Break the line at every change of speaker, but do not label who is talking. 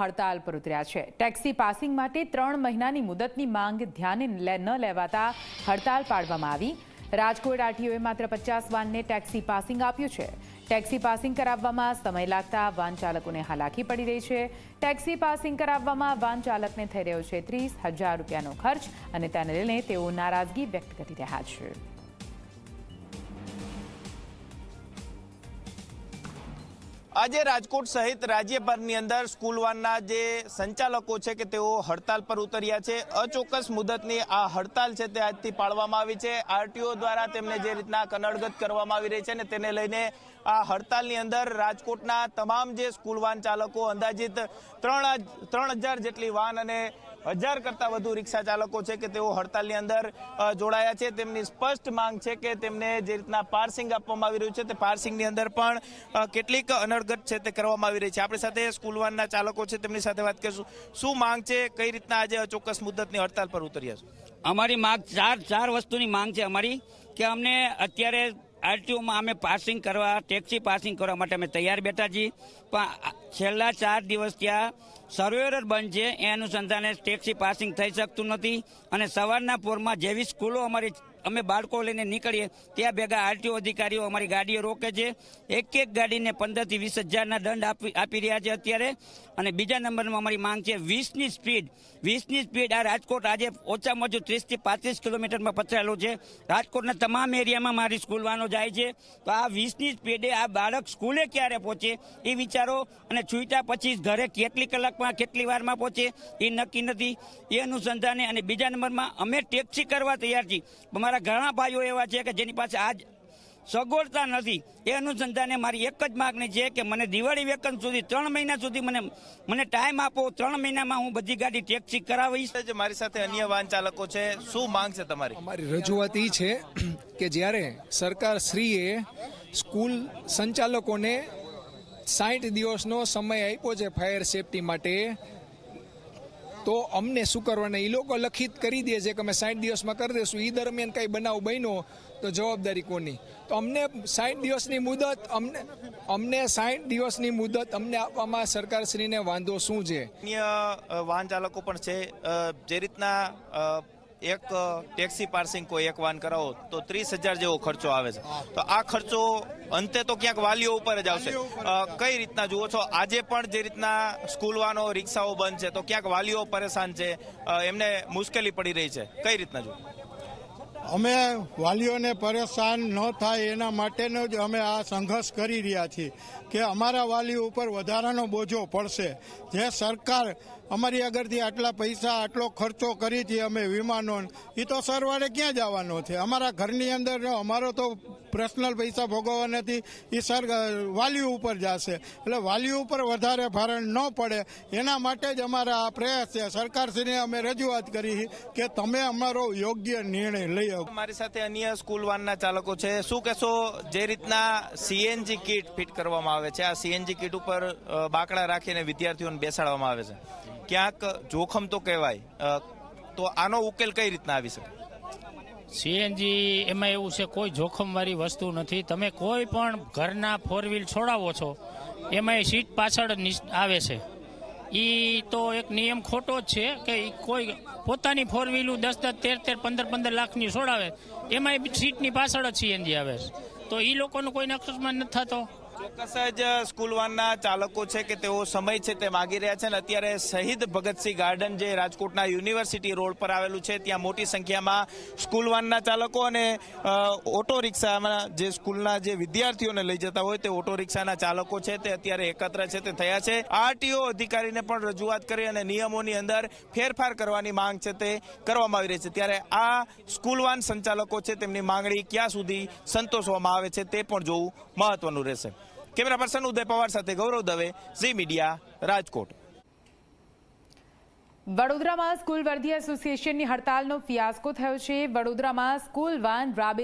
હડતાલ પર ઉતર્યા છે. ટેક્સી પાસિંગ માટે ત્રણ મહિનાની મુદતની માંગ ધ્યાને ન લેવાતા હડતાલ પાડવામાં આવી. રાજકોટ આરટીઓએ માત્ર પચાસ વાનને ટેક્સી પાસિંગ આપ્યું છે. ટેક્સી પાસિંગ કરાવવામાં સમય લાગતા વાન ચાલકોને હાલાકી પડી રહી છે. ટેક્સી પાસિંગ કરાવવામાં વાન ચાલકને થઈ રહ્યો છે ત્રીસ હજાર રૂપિયાનો ખર્ચ અને તેને લઈને તેઓ નારાજગી વ્યક્ત કરી રહ્યા છે.
આજે રાજકોટ સહિત રાજ્યભરની અંદર સ્કૂલ વાનના જે સંચાલકો છે કે તેઓ હડતાલ પર ઉતર્યા છે, અચોક્કસ મુદતની આ હડતાલ છે તે આજથી પાળવામાં આવી છે. આરટીઓ દ્વારા તેમને જે રીતના કનડગત કરવામાં આવી રહી છે ને તેને લઈને આ હડતાલની અંદર રાજકોટના તમામ જે સ્કૂલ વાન ચાલકો અંદાજિત ત્રણ ત્રણ હજાર જેટલી વાન અને હજાર કરતા વધુ રિક્ષા ચાલકો છે કે તેઓ હડતાલની અંદર જોડાયા છે. તેમની સ્પષ્ટ માંગ છે કે તેમને જે રીતના પાર્સિંગ આપવામાં આવી રહ્યું છે તે પાર્સિંગની અંદર પણ કેટલીક અનડગત છે તે કરવામાં આવી રહી છે. આપણી સાથે સ્કૂલ વાનના ચાલકો છે, તેમની સાથે વાત કરીશું. શું માંગ છે? કઈ રીતના આજે અચોક્કસ મુદ્દતની હડતાલ પર ઉતર્યા છે?
અમારી માંગ ચાર ચાર વસ્તુની માંગ છે અમારી કે અમને અત્યારે આરટીઓમાં અમે પાસિંગ કરવા ટેક્સી પાસિંગ કરવા માટે અમે તૈયાર બેઠા છીએ. પણ છેલ્લા ચાર દિવસ ત્યાં સર્વેયર બંધ છે. એ અનુસંધાને ટેક્સી પાસિંગ થઈ શકતું નથી અને સવારના પોરમાં જેવી સ્કૂલો અમારી અમે બાળકો લઈને નીકળીએ ત્યાં ભેગા આરટીઓ અધિકારીઓ અમારી ગાડીઓ રોકે છે. એક એક ગાડીને પંદરથી વીસ હજારના દંડ આપી આપી રહ્યા છે અત્યારે. અને બીજા નંબરમાં અમારી માંગ છે વીસની સ્પીડ. વીસની સ્પીડ આ રાજકોટ આજે ઓછામાં ઓછું ત્રીસથી પાંત્રીસ કિલોમીટરમાં પથરાયેલું છે. રાજકોટના તમામ એરિયામાં મારી સ્કૂલ વાનો જાય છે. તો આ વીસની સ્પીડે આ બાળક સ્કૂલે ક્યારે પહોંચે એ વિચારો અને છૂટ્યા પછી ઘરે કેટલી કલાકમાં કેટલી વારમાં પહોંચે એ નક્કી નથી. એ અનુસંધાને અને બીજા નંબરમાં અમે ટેક્સી કરવા તૈયાર છીએ. અમારા ઘણા ભાઈઓ એવા છે કે જેની પાસે આજ સગવડતા નથી. એ અનુસંધાને મારી એક જ માગણી છે કે મને દિવાળી વેકન સુધી ત્રણ મહિના સુધી મને મને ટાઈમ આપો. ત્રણ મહિનામાં હું બધી ગાડી ટેક્સી કરાવીશ.
જે મારી સાથે અન્ય વાહન ચાલકો છે શું માંગ છે તમારી?
અમારી રજૂઆત એ છે કે જ્યારે સરકાર શ્રીએ સ્કૂલ સંચાલકોને સાઠ દિવસનો સમય આપ્યો છે ફાયર સેફટી માટે. તો અમને શું કરવાના? એ લોકો લખિત કરી દે છે કે અમે સાઠ દિવસમાં કરી દઈશું એ દરમિયાન કંઈ બનાવ બન્યો તો જવાબદારી કોની? તો અમને સાઠ દિવસની મુદત અમને અમને સાઠ દિવસની મુદત અમને આપવામાં સરકારશ્રીને વાંધો શું છે?
અન્ય વાહન ચાલકો પણ છે. જે રીતના એક ટેક્સી પાર્સિંગ કોઈ એક વાહન કરાવો તો ત્રીસ હજાર જેવો ખર્ચો આવે છે. તો આ ખર્ચો અંતે તો ક્યાંક વાલીઓ ઉપર જ આવશે. કઈ રીતના જુઓ છો? આજે પણ જે રીતના સ્કૂલ વાહનો રિક્ષાઓ બંધ છે તો ક્યાંક વાલીઓ પરેશાન છે. એમને મુશ્કેલી પડી રહી છે. કઈ રીતના જુઓ?
અમે વાલીઓને પરેશાન ન થાય એના માટેનો જ અમે આ સંઘર્ષ કરી રહ્યા છીએ કે અમારા વાલીઓ ઉપર વધારાનો બોજો પડશે. જે સરકાર અમારી આગળથી આટલા પૈસા, આટલો ખર્ચો કરી છે અમે વિમાનો એ તો સરવાળે ક્યાં જવાનો છે? અમારા ઘરની અંદર અમારો તો પર્સનલ પૈસા ભોગવવા નથી એ સર વાલીઓ ઉપર જશે. એટલે વાલીઓ ઉપર વધારે ભારણ ન પડે. એના માટે જ અમારા આ પ્રયાસ છે. સરકારશ્રીને અમે રજૂઆત કરી કે તમે અમારો યોગ્ય નિર્ણય લઈ આવો
મારી સાથે અન્ય સ્કૂલ વાનના ચાલકો છે. શું કહેશો, જે રીતના સીએનજી કીટ ફિટ કરવામાં આવે છે? આ સીએનજી કીટ ઉપર બાકડા રાખીને વિદ્યાર્થીઓને બેસાડવામાં આવે છે. ક્યાંક જોખમ તો કહેવાય. તો આનો ઉકેલ કઈ રીતના આવી શકે?
સીએનજી એમાં એવું છે, કોઈ જોખમવાળી વસ્તુ નથી. તમે કોઈ પણ ઘરના ફોર વ્હીલ છોડાવો છો, એમાં સીટ પાછળ આવે છે. એ તો એક નિયમ ખોટો જ છે કે કોઈ પોતાની ફોર વ્હીલું દસ દસ, તેર તેર, પંદર પંદર લાખની છોડાવે, એમાં સીટની પાછળ જ સીએનજી આવે છે. તો એ લોકોનો કોઈ અકસ્માત નથી થતો.
ચોક્કસ જ સ્કૂલ વાનના ચાલકો છે કે તેઓ સમય છે તે માગી રહ્યા છે અને અત્યારે શહીદ ભગતસિંહ ગાર્ડન જે રાજકોટના યુનિવર્સિટી રોડ પર આવેલું છે, ત્યાં મોટી સંખ્યામાં સ્કૂલ વાનના ચાલકો અને ઓટો રિક્ષામાં જે સ્કૂલના જે વિદ્યાર્થીઓને લઈ જતા હોય તે ઓટો રિક્ષાના ચાલકો છે તે અત્યારે એકત્ર છે તે થયા છે. આરટીઓ અધિકારીને પણ રજૂઆત કરી અને નિયમોની અંદર ફેરફાર કરવાની માંગ છે તે કરવામાં આવી રહી છે. ત્યારે આ સ્કૂલ વાન સંચાલકો છે તેમની માંગણી ક્યાં સુધી સંતોષવામાં આવે છે તે પણ જોવું મહત્વનું રહેશે. કેમેરા પર્સન ઉદય પવાર સાથે ગૌરવ દવે, ઝી મીડિયા, રાજકોટ.
વડોદરામાં સ્કૂલ વર્ધી એસોસિએશનની હડતાલનો ફિયાસ્કો થયો છે. વડોદરામાં સ્કૂલ વાન રાબેતા